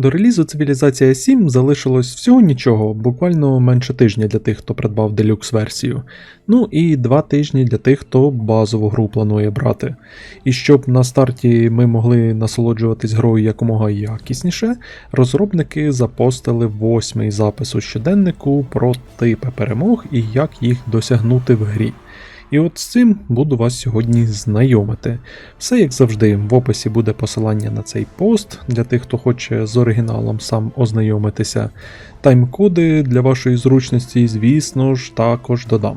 До релізу Цивілізація 7 залишилось всього нічого, буквально менше тижня для тих, хто придбав делюкс версію. Ну і два тижні для тих, хто базову гру планує брати. І щоб на старті ми могли насолоджуватись грою якомога якісніше, розробники запостили восьмий запис у щоденнику про типи перемог і як їх досягнути в грі. І от з цим буду вас сьогодні знайомити. Все як завжди, в описі буде посилання на цей пост для тих, хто хоче з оригіналом сам ознайомитися. Тайм-коди для вашої зручності, звісно ж, також додам.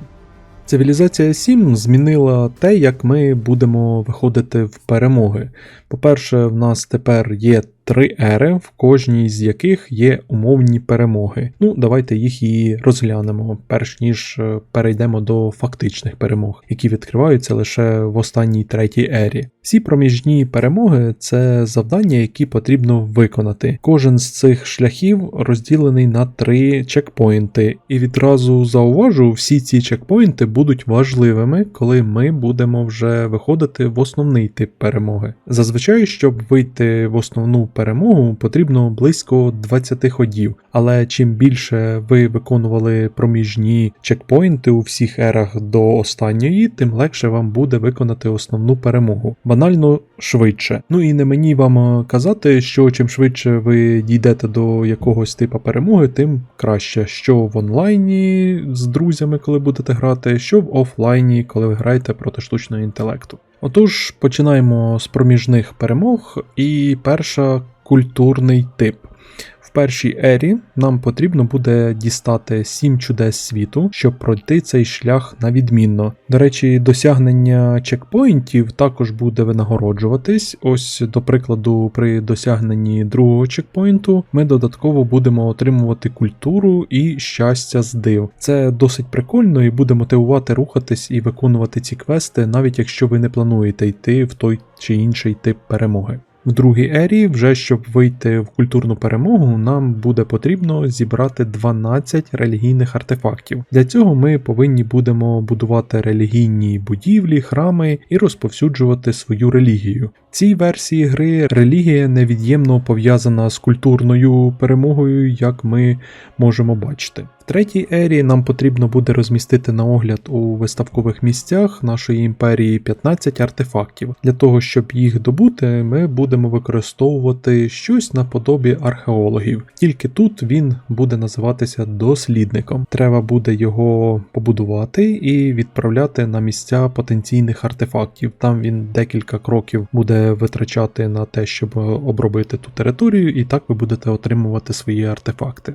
Цивілізація 7 змінила те, як ми будемо виходити в перемоги. По-перше, в нас тепер є три ери, в кожній з яких є умовні перемоги. Ну, давайте їх і розглянемо, перш ніж е, перейдемо до фактичних перемог, які відкриваються лише в останній третій ері. Всі проміжні перемоги це завдання, які потрібно виконати. Кожен з цих шляхів розділений на три чекпоінти, і відразу зауважу, всі ці чекпоінти будуть важливими, коли ми будемо вже виходити в основний тип перемоги. Зазвичай, щоб вийти в основну перемогу, потрібно близько 20 ходів, але чим більше ви виконували проміжні чекпоінти у всіх ерах до останньої, тим легше вам буде виконати основну перемогу. Банально швидше. Ну і не мені вам е, казати, що чим швидше ви дійдете до якогось типу перемоги, тим краще. Що в онлайні з друзями, коли будете грати, що в офлайні, коли ви граєте проти штучного інтелекту. Отож, починаємо з проміжних перемог, і перша культурний тип. Першій ері нам потрібно буде дістати 7 чудес світу, щоб пройти цей шлях на відмінно. До речі, досягнення чекпоінтів також буде винагороджуватись. Ось, до прикладу, при досягненні другого чекпоінту ми додатково будемо отримувати культуру і щастя з див. Це досить прикольно і буде мотивувати рухатись і виконувати ці квести, навіть якщо ви не плануєте йти в той чи інший тип перемоги. В другій ері, вже щоб вийти в культурну перемогу, нам буде потрібно зібрати 12 релігійних артефактів. Для цього ми повинні будемо будувати релігійні будівлі, храми і розповсюджувати свою релігію. Цій версії гри релігія невід'ємно пов'язана з культурною перемогою, як ми можемо бачити. В третій ері нам потрібно буде розмістити на огляд у виставкових місцях нашої імперії 15 артефактів. Для того, щоб їх добути, ми будемо використовувати щось наподобі археологів. Тільки тут він буде називатися дослідником. Треба буде його побудувати і відправляти на місця потенційних артефактів. Там він декілька кроків буде витрачати на те, щоб обробити ту територію, і так ви будете отримувати свої артефакти.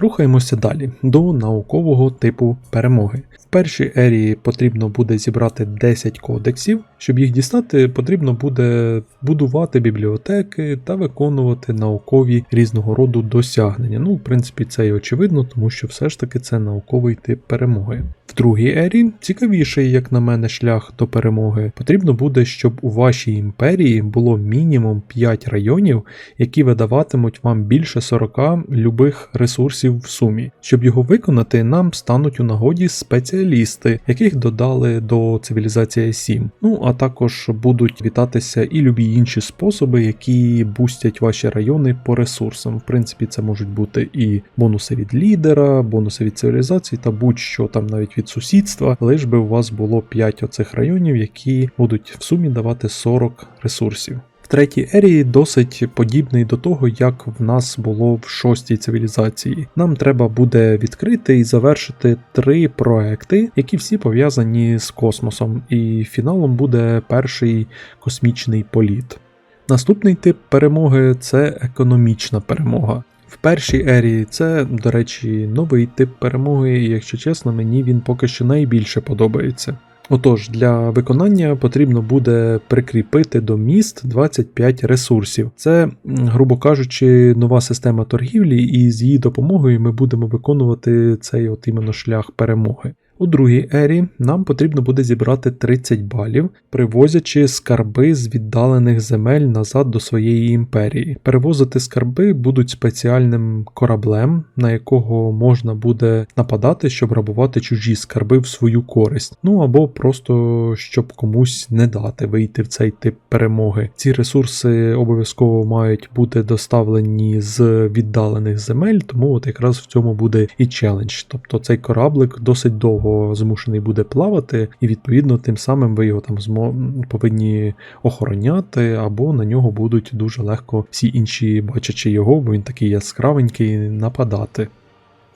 Рухаємося далі до наукового типу перемоги. В першій ерії потрібно буде зібрати 10 кодексів. Щоб їх дістати, потрібно буде будувати бібліотеки та виконувати наукові різного роду досягнення. Ну, в принципі, це і очевидно, тому що все ж таки це науковий тип перемоги. В другій ері цікавіший, як на мене, шлях до перемоги. Потрібно буде, щоб у вашій імперії було мінімум 5 районів, які видаватимуть вам більше 40 любих ресурсів в сумі. Щоб його виконати, нам стануть у нагоді спеціалісти, яких додали до цивілізації 7. Ну а також будуть вітатися і любі інші способи, які бустять ваші райони по ресурсам. В принципі, це можуть бути і бонуси від лідера, бонуси від цивілізації та будь-що там навіть від сусідства, лиш би у вас було 5 оцих районів, які будуть в сумі давати 40 ресурсів. В третій ерії досить подібний до того, як в нас було в шостій цивілізації. Нам треба буде відкрити і завершити три проекти, які всі пов'язані з космосом, і фіналом буде перший космічний політ. Наступний тип перемоги це економічна перемога. В першій ері це, до речі, новий тип перемоги, і якщо чесно, мені він поки що найбільше подобається. Отож, для виконання потрібно буде прикріпити до міст 25 ресурсів. Це, грубо кажучи, нова система торгівлі, і з її допомогою ми будемо виконувати цей от іменно шлях перемоги. У другій ері нам потрібно буде зібрати 30 балів, привозячи скарби з віддалених земель назад до своєї імперії. Перевозити скарби будуть спеціальним кораблем, на якого можна буде нападати, щоб грабувати чужі скарби в свою користь. Ну або просто щоб комусь не дати вийти в цей тип перемоги. Ці ресурси обов'язково мають бути доставлені з віддалених земель, тому от якраз в цьому буде і челендж. Тобто цей кораблик досить довго змушений буде плавати, і відповідно тим самим ви його там змо- повинні охороняти, або на нього будуть дуже легко всі інші, бачачи його, бо він такий яскравенький, нападати.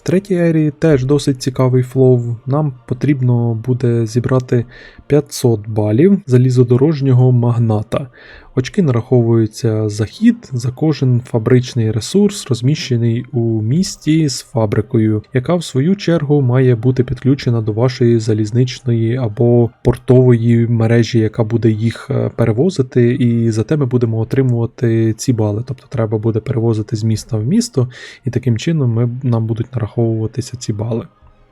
В третій ері теж досить цікавий флоу. Нам потрібно буде зібрати 500 балів залізодорожнього магната. Очки нараховуються за хід за кожен фабричний ресурс, розміщений у місті з фабрикою, яка в свою чергу має бути підключена до вашої залізничної або портової мережі, яка буде їх е, перевозити, і за те ми будемо отримувати ці бали. Тобто треба буде перевозити з міста в місто, і таким чином ми, нам будуть нараховуватися ці бали.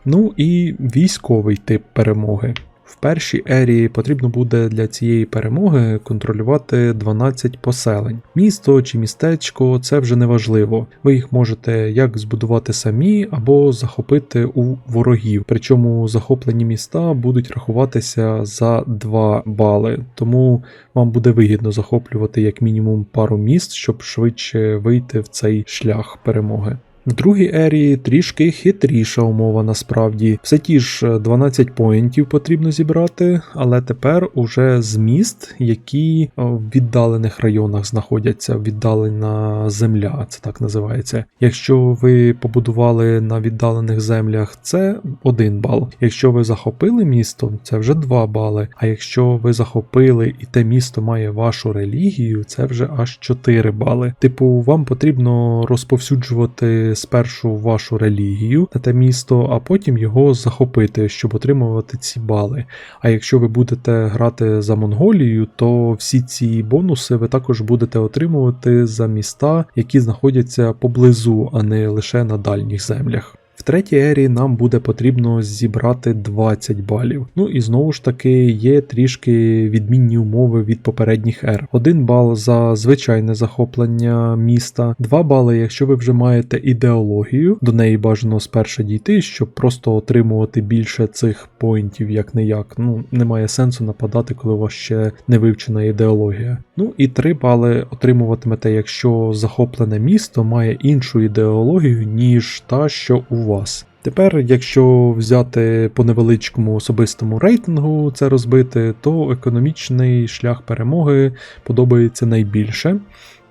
Ну і військовий тип перемоги. В першій ері потрібно буде для цієї перемоги контролювати 12 поселень. Місто чи містечко це вже не важливо. Ви їх можете як збудувати самі або захопити у ворогів. Причому захоплені міста будуть рахуватися за 2 бали, тому вам буде вигідно захоплювати як мінімум пару міст, щоб швидше вийти в цей шлях перемоги. В другій ері трішки хитріша умова насправді. Все ті ж е, 12 поінтів потрібно зібрати, але тепер уже з міст, які е, в віддалених районах знаходяться, віддалена земля, це так називається. Якщо ви побудували на віддалених землях, це 1 бал. Якщо ви захопили місто, це вже 2 бали. А якщо ви захопили і те місто має вашу релігію, це вже аж 4 бали. Типу, вам потрібно розповсюджувати спершу вашу релігію на те місто, а потім його захопити, щоб отримувати ці бали. А якщо ви будете грати за Монголію, то всі ці бонуси ви також будете отримувати за міста, які знаходяться поблизу, а не лише на дальніх землях. В третій ері нам буде потрібно зібрати 20 балів. Ну і знову ж таки є трішки відмінні умови від попередніх ер. 1 бал за звичайне захоплення міста, 2 бали, якщо ви вже маєте ідеологію, до неї бажано спершу дійти, щоб просто отримувати більше цих поінтів, як не як. Ну немає сенсу нападати, коли у вас ще не вивчена ідеологія. Ну і 3 бали отримуватимете, якщо захоплене місто має іншу ідеологію, ніж та, що у. Тепер, якщо взяти по невеличкому особистому рейтингу це розбити, то економічний шлях перемоги подобається найбільше.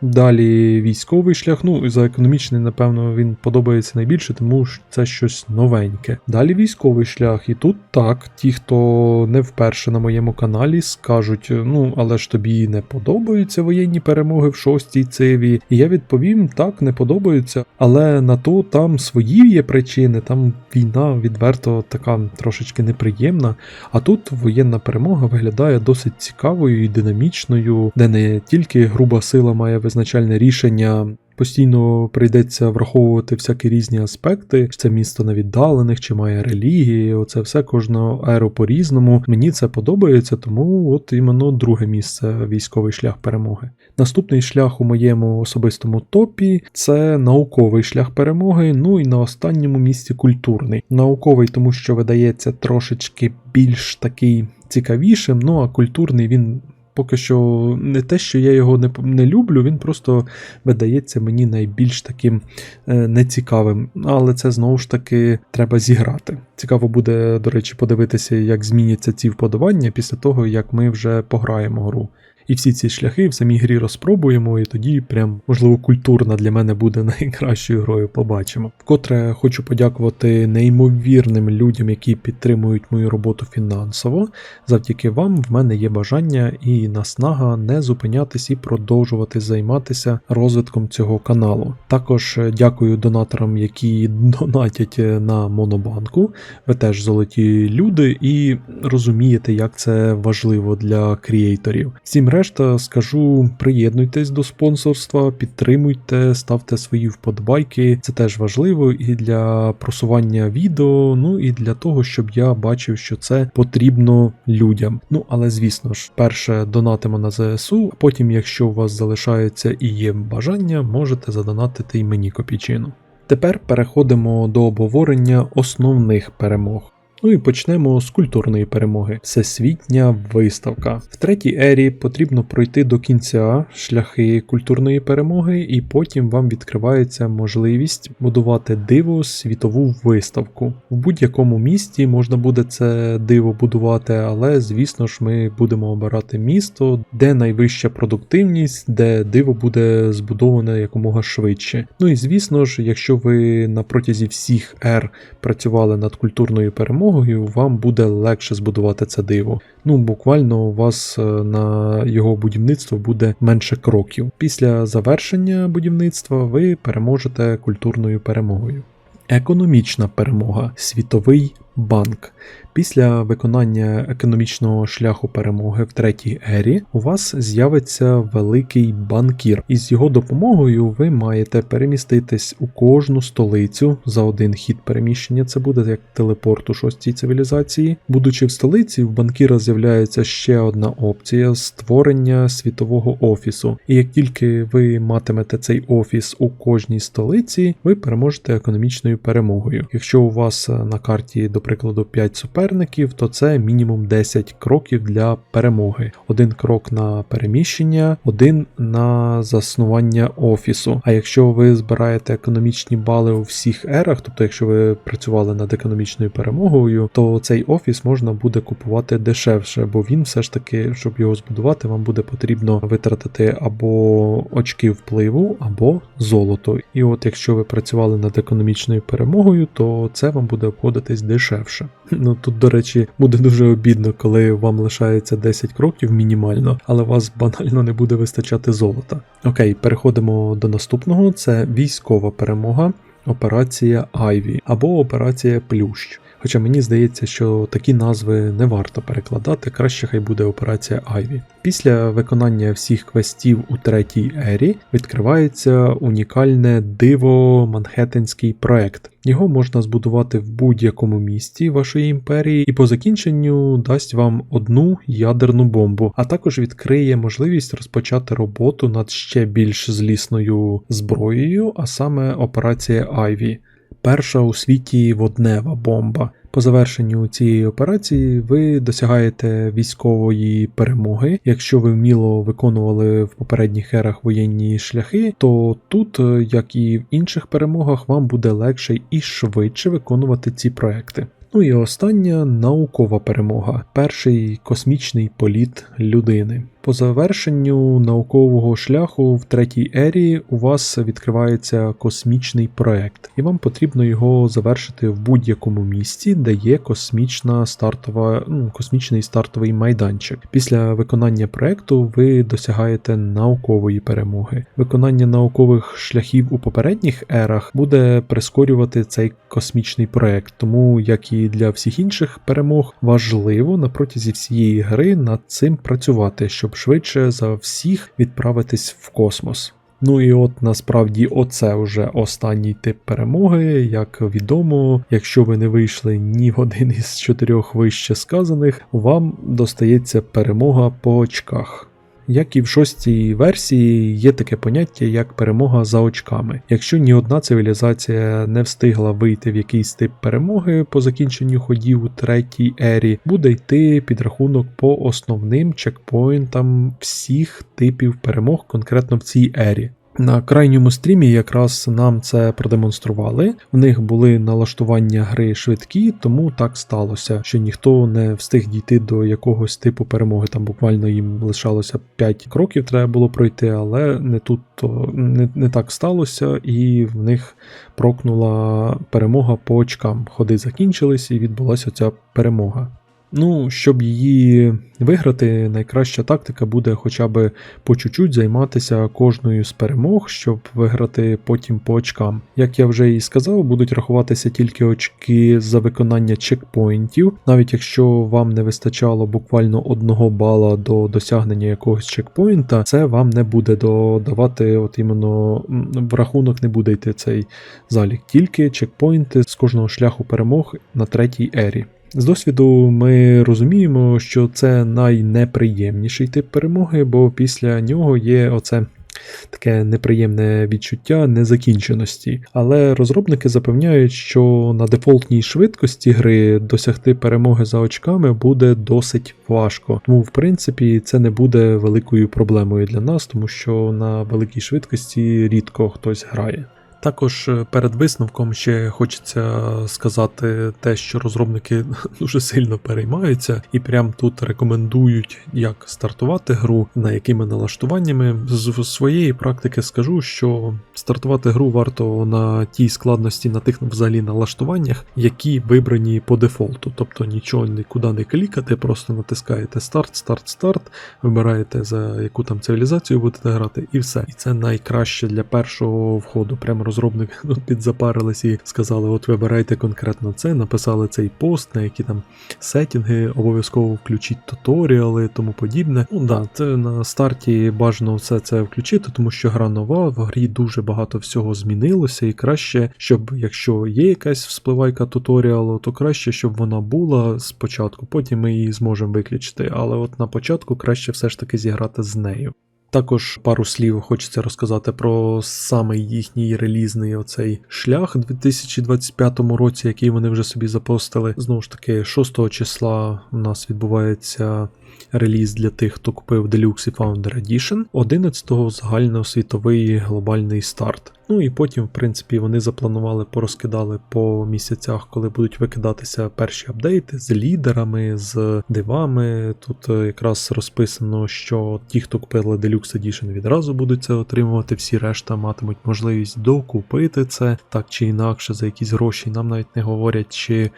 Далі військовий шлях, ну за економічний, напевно, він подобається найбільше, тому що це щось новеньке. Далі військовий шлях, і тут так, ті, хто не вперше на моєму каналі, скажуть: ну, але ж тобі не подобаються воєнні перемоги в шостій циві. І я відповім, так, не подобаються, але на то там свої є причини, там війна відверто така трошечки неприємна. А тут воєнна перемога виглядає досить цікавою і динамічною, де не тільки груба сила має визначальне рішення. Постійно прийдеться враховувати всякі різні аспекти, чи це місто на віддалених, чи має релігії. Оце все кожного еру по-різному. Мені це подобається, тому от іменно друге місце військовий шлях перемоги. Наступний шлях у моєму особистому топі це науковий шлях перемоги. Ну і на останньому місці культурний. Науковий, тому що видається трошечки більш такий цікавішим. Ну а культурний він. Поки що не те, що я його не, не люблю, він просто видається мені найбільш таким е, нецікавим. Але це знову ж таки треба зіграти. Цікаво буде, до речі, подивитися, як зміняться ці вподобання після того, як ми вже пограємо гру. І всі ці шляхи в самій грі розпробуємо, і тоді прям, можливо, культурна для мене буде найкращою грою. Побачимо. Вкотре хочу подякувати неймовірним людям, які підтримують мою роботу фінансово. Завдяки вам в мене є бажання і наснага не зупинятись і продовжувати займатися розвитком цього каналу. Також е, дякую донаторам, які донатять е, на Монобанку. Ви теж золоті люди і розумієте, як це важливо для кріейторів. Всім решта скажу, приєднуйтесь до спонсорства, підтримуйте, ставте свої вподобайки. Це теж важливо і для просування відео, ну і для того, щоб я бачив, що це потрібно людям. Ну але звісно ж, перше донатимо на ЗСУ, а потім, якщо у вас залишається і є бажання, можете задонатити й мені копійчину. Тепер переходимо до обговорення основних перемог. Ну і почнемо з культурної перемоги. Всесвітня виставка. В третій ері потрібно пройти до кінця шляхи культурної перемоги, і потім вам відкривається можливість будувати диво світову виставку. В будь-якому місті можна буде це диво будувати, але звісно ж ми будемо обирати місто, де найвища продуктивність, де диво буде збудоване якомога швидше. Ну і звісно ж, якщо ви на протязі всіх ер працювали над культурною перемогою, вам буде легше збудувати це диво. Ну, буквально у вас е, на його будівництво буде менше кроків. Після завершення будівництва ви переможете культурною перемогою. Економічна перемога світовий банк. Після виконання економічного шляху перемоги в третій ері у вас з'явиться великий банкір, і з його допомогою ви маєте переміститись у кожну столицю за один хід переміщення. Це буде як телепорт у шостій цивілізації. Будучи в столиці, в банкіра з'являється ще одна опція створення світового офісу. І як тільки ви матимете цей офіс у кожній столиці, ви переможете економічною перемогою. Якщо у вас на карті, до прикладу, 5 суперників, то це мінімум 10 кроків для перемоги. Один крок на переміщення, один на заснування офісу. А якщо ви збираєте економічні бали у всіх ерах, тобто якщо ви працювали над економічною перемогою, то цей офіс можна буде купувати дешевше, бо він все ж таки, щоб його збудувати, вам буде потрібно витратити або очки впливу, або золото. І от якщо ви працювали над економічною перемогою, то це вам буде обходитись дешевше. Ну тут, до речі, буде дуже обідно, коли вам лишається 10 кроків мінімально, але вас банально не буде вистачати золота. Окей, переходимо до наступного: це військова перемога, операція Айві або операція Плющ. Хоча мені здається, що такі назви не варто перекладати, краще хай буде операція Айві. Після виконання всіх квестів у третій ері відкривається унікальне диво Манхеттенський проект. Його можна збудувати в будь-якому місті вашої імперії, і по закінченню дасть вам одну ядерну бомбу, а також відкриє можливість розпочати роботу над ще більш злісною зброєю, а саме операція Айві перша у світі воднева бомба. По завершенню цієї операції ви досягаєте військової перемоги. Якщо ви вміло виконували в попередніх ерах воєнні шляхи, то тут, як і в інших перемогах, вам буде легше і швидше виконувати ці проекти. Ну і остання наукова перемога перший космічний політ людини. По завершенню наукового шляху в третій ері у вас відкривається космічний проект, і вам потрібно його завершити в будь-якому місці, де є космічна стартова, ну, космічний стартовий майданчик. Після виконання проекту ви досягаєте наукової перемоги. Виконання наукових шляхів у попередніх ерах буде прискорювати цей космічний проект, тому як і для всіх інших перемог важливо на протязі всієї гри над цим працювати, щоб швидше за всіх відправитись в космос. Ну і от насправді оце вже останній тип перемоги. Як відомо, якщо ви не вийшли ні в один із чотирьох вище сказаних, вам достається перемога по очках. Як і в шостій версії є таке поняття як перемога за очками. Якщо ні одна цивілізація не встигла вийти в якийсь тип перемоги по закінченню ходів у третій ері, буде йти підрахунок по основним чекпоінтам всіх типів перемог конкретно в цій ері. На крайньому стрімі якраз нам це продемонстрували. В них були налаштування гри швидкі, тому так сталося, що ніхто не встиг дійти до якогось типу перемоги. Там буквально їм лишалося 5 кроків, треба було пройти, але не тут не, не так сталося, і в них прокнула перемога по очкам. Ходи закінчились, і відбулася ця перемога. Ну, щоб її виграти, найкраща тактика буде хоча б по чуть-чуть займатися кожною з перемог, щоб виграти потім по очкам. Як я вже і сказав, будуть рахуватися тільки очки за виконання чекпоінтів, навіть якщо вам не вистачало буквально одного бала до досягнення якогось чекпоінта, це вам не буде додавати, от іменно в рахунок не буде йти цей залік, тільки чекпоінти з кожного шляху перемог на третій ері. З досвіду ми розуміємо, що це найнеприємніший тип перемоги, бо після нього є оце таке неприємне відчуття незакінченості. Але розробники запевняють, що на дефолтній швидкості гри досягти перемоги за очками буде досить важко. Тому, в принципі, це не буде великою проблемою для нас, тому що на великій швидкості рідко хтось грає. Також е, перед висновком ще хочеться сказати те, що розробники дуже сильно переймаються і прям тут рекомендують, як стартувати гру, на якими налаштуваннями. З своєї практики скажу, що стартувати гру варто на тій складності, на тих взагалі налаштуваннях, які вибрані по дефолту. Тобто нічого нікуди не клікати, просто натискаєте старт, старт, старт, вибираєте за яку там цивілізацію будете грати, і все. І це найкраще для першого входу. Прямо розробники тут підзапарились і сказали: от вибирайте конкретно це, написали цей пост, на які там сетінги, обов'язково включіть туторіали, тому подібне. Ну да, це на старті бажано все це включити, тому що гра нова, в грі дуже багато всього змінилося, і краще, щоб якщо є якась вспливайка туторіалу, то краще, щоб вона була спочатку, потім ми її зможемо виключити. Але от на початку краще все ж таки зіграти з нею. Також пару слів хочеться розказати про самий їхній релізний оцей шлях у 2025 році, який вони вже собі запостили. Знову ж таки, 6 числа у нас відбувається реліз для тих, хто купив Deluxe і Founder Edition, 11-го загальноосвітовий глобальний старт. Ну і потім, в принципі, вони запланували, порозкидали по місяцях, коли будуть викидатися перші апдейти з лідерами, з дивами. Тут якраз розписано, що ті, хто купили Deluxe Edition, відразу будуть це отримувати. Всі решта матимуть можливість докупити це так чи інакше за якісь гроші. Нам навіть не говорять, чи.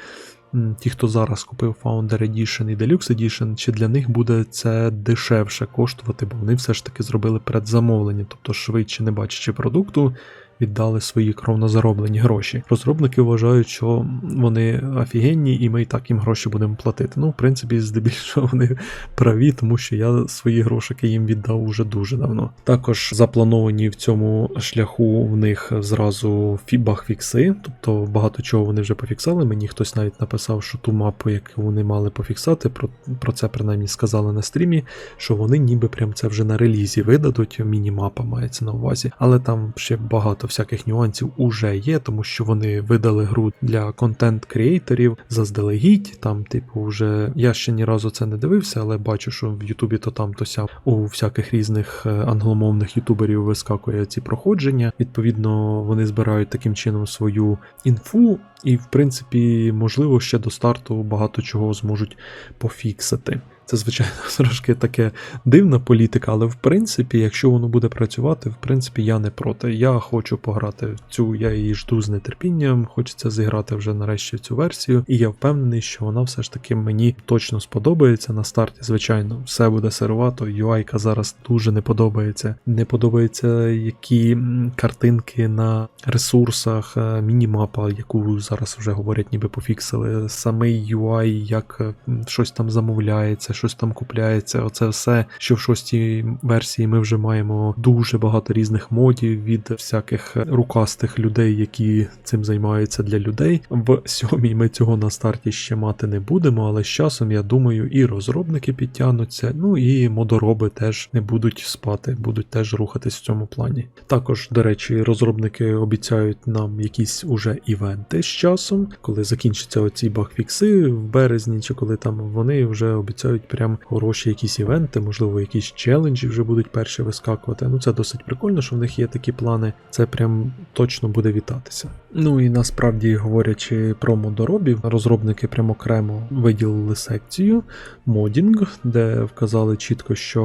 Ті, хто зараз купив Founder Edition і Deluxe Edition, чи для них буде це дешевше коштувати, бо вони все ж таки зробили передзамовлення, тобто швидше не бачачи продукту, віддали свої кровно зароблені гроші. Розробники вважають, що вони офігенні, і ми і так їм гроші будемо платити. Ну, в принципі, здебільшого вони праві, тому що я свої грошики їм віддав уже дуже давно. Також заплановані в цьому шляху в них зразу фібах-фікси, тобто багато чого вони вже пофіксали. Мені хтось навіть написав, що ту мапу, яку вони мали пофіксати, про, про це принаймні сказали на стрімі, що вони ніби прям це вже на релізі видадуть. Міні-мапа мається на увазі, але там ще багато всяких нюансів уже є, тому що вони видали гру для контент-креаторів заздалегідь. Там, типу, вже я ще ні разу це не дивився, але бачу, що в Ютубі то там, то сям у всяких різних е, англомовних ютуберів вискакує ці проходження. Відповідно, вони збирають таким чином свою інфу, і, в принципі, можливо, ще до старту багато чого зможуть пофіксити. Це, звичайно, трошки таке дивна політика, але в принципі, якщо воно буде працювати, в принципі, я не проти. Я хочу пограти в цю, я її жду з нетерпінням, хочеться зіграти вже нарешті цю версію, і я впевнений, що вона все ж таки мені точно сподобається на старті. Звичайно, все буде сирувато. UI-ка зараз дуже не подобається. Не подобається, які картинки на ресурсах, е, мінімапа, яку зараз вже говорять, ніби пофіксили. Самий UI, як е, щось там замовляється, щось там купляється. Оце все, що в шостій версії ми вже маємо дуже багато різних модів від всяких рукастих людей, які цим займаються для людей. В сьомій ми цього на старті ще мати не будемо, але з часом я думаю, і розробники підтягнуться, ну і модороби теж не будуть спати, будуть теж рухатись в цьому плані. Також, до речі, розробники обіцяють нам якісь уже івенти з часом, коли закінчаться оці багфікси в березні, чи коли там вони вже обіцяють будуть прям хороші якісь івенти, можливо, якісь челенджі вже будуть перші вискакувати. Ну це досить прикольно, що в них є такі плани. Це прям точно буде вітатися. Ну і насправді говорячи про модоробів, розробники прямо окремо виділили секцію модінг, де вказали чітко, що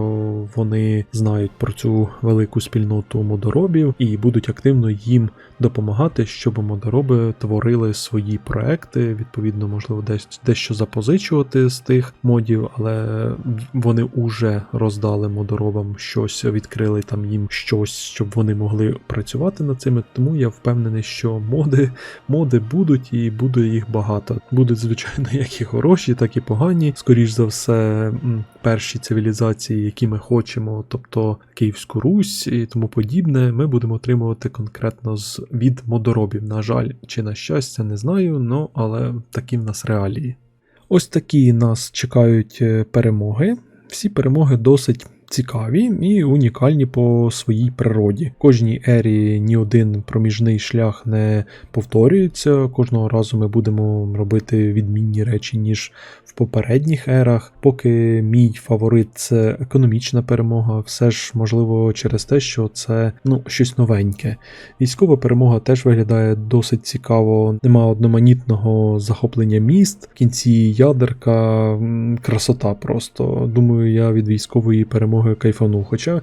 вони знають про цю велику спільноту модоробів і будуть активно їм допомагати, щоб модороби творили свої проекти. Відповідно, можливо, десь дещо запозичувати з тих модів, але вони уже роздали модоробам щось, відкрили там їм щось, щоб вони могли працювати над цими. Тому я впевнений, що моди, моди будуть і буде їх багато. Будуть, звичайно, як і хороші, так і погані. Скоріш за все, перші цивілізації, які ми хочемо, тобто Київську Русь і тому подібне, ми будемо отримувати конкретно з від модоробів. На жаль, чи на щастя, не знаю, але такі в нас реалії. Ось такі нас чекають е, перемоги. Всі перемоги досить цікаві і унікальні по своїй природі. В кожній ері ні один проміжний шлях не повторюється. Кожного разу ми будемо робити відмінні речі, ніж попередніх ерах. Поки мій фаворит це економічна перемога, все ж можливо через те, що це ну щось новеньке. Військова перемога теж виглядає досить цікаво. Нема одноманітного захоплення міст. В кінці ядерка красота просто. Думаю, я від військової перемоги кайфану. Хоча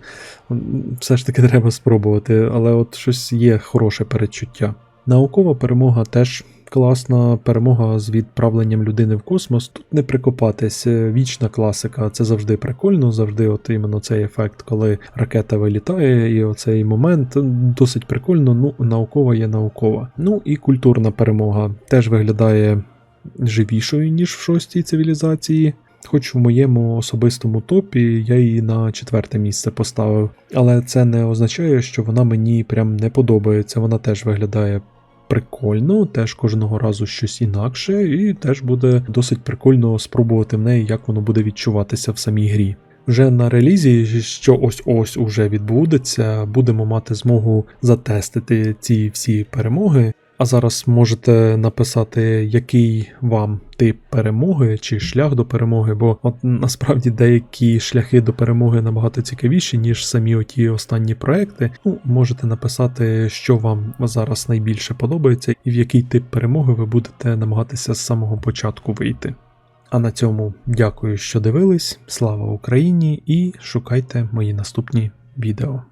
все ж таки треба спробувати, але от щось є хороше передчуття. Наукова перемога теж. Класна перемога з відправленням людини в космос. Тут не прикопатись. Вічна класика. Це завжди прикольно, завжди от іменно цей ефект, коли ракета вилітає, і оцей момент досить прикольно. Ну, наукова є наукова. Ну і культурна перемога теж виглядає живішою, ніж в шостій цивілізації. Хоч в моєму особистому топі я її на четверте місце поставив, але це не означає, що вона мені прям не подобається. Вона теж виглядає прикольно, теж кожного разу щось інакше, і теж буде досить прикольно спробувати в неї, як воно буде відчуватися в самій грі. Вже на релізі, що ось-ось уже відбудеться, будемо мати змогу затестити ці всі перемоги. А зараз можете написати, який вам тип перемоги чи шлях до перемоги, бо от насправді деякі шляхи до перемоги набагато цікавіші, ніж самі оті останні проекти. Ну, можете написати, що вам зараз найбільше подобається, і в який тип перемоги ви будете намагатися з самого початку вийти. А на цьому дякую, що дивились. Слава Україні і шукайте мої наступні відео.